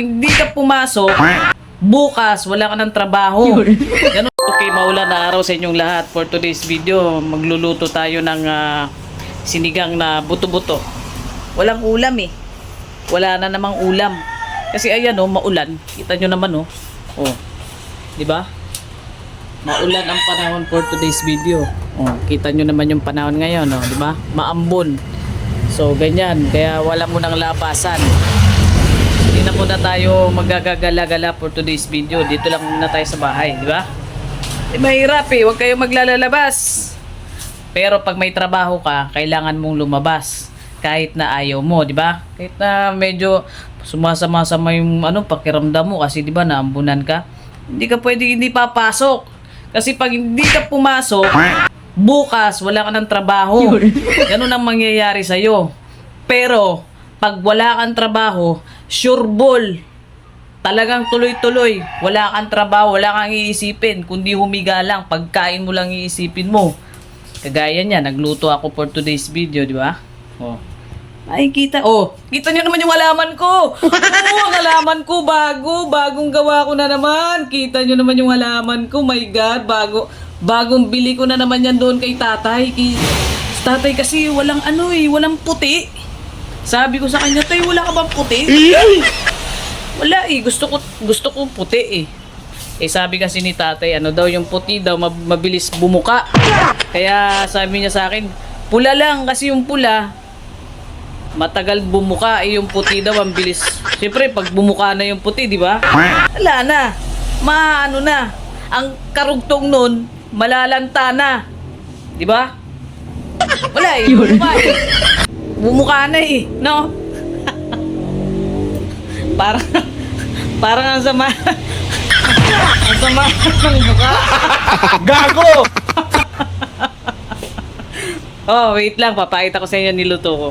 hindi ka pumasok, bukas wala ka ng trabaho. Ganun. Okay, maulan na araw sa inyong lahat. For today's video, magluluto tayo ng ah, sinigang na buto-buto. Walang ulam eh. Wala na namang ulam. Kasi ayan oh, maulan. Kita nyo naman oh. Oh. 'Di ba? Maulan ang panahon for today's video. Oh, kita nyo naman yung panahon ngayon, oh, 'di ba? Maambon. So ganyan, kaya wala mo nang labasan. Hindi na muna tayo magagagala-gala for today's video. Dito lang muna tayo sa bahay, di ba? Eh, mahirap eh, huwag kayong maglalalabas. Pero pag may trabaho ka, kailangan mong lumabas kahit na ayaw mo, di ba? Kahit na medyo sumasama-sama yung ano, pakiramdam mo kasi di ba naambunan ka. Hindi ka pwede hindi papasok. Kasi pag hindi ka pumasok, bukas wala ka ng trabaho. Ganun ang mangyayari sa'yo. Pero, pag wala kang trabaho, sure ball. Talagang tuloy-tuloy. Wala kang trabaho, wala kang iisipin. Kundi humiga lang, pagkain mo lang iisipin mo. Kagaya niya, nagluto ako for today's video, di ba? Oh. Ay, kita. Oh, kita niyo naman yung halaman ko. Oo, ang halaman ko, bago. Bagong gawa ko na naman. Kita niyo naman yung halaman ko. My God, bago. Bagong bili ko na naman yan doon kay tatay. Kay, tatay kasi walang ano eh, walang puti. Sabi ko sa kanya, tay, wala ka bang puti? Wala eh, gusto ko, gusto ko puti eh. Eh sabi kasi ni tatay, ano daw yung puti daw, mab- mabilis bumuka. Kaya sabi niya sa akin, pula lang kasi yung pula, matagal bumuka eh yung puti daw ang bilis. Siyempre pag bumuka na yung puti, di ba? Wala na. Maano na. Ang karugtong nun, malalanta na. Di ba? Wala eh. Bumuka eh. Bumuka na eh. No? parang, parang ang sama. ang sama ng mukha. Gago! Oh, wait lang. Papakita ko sa inyo niluto ko.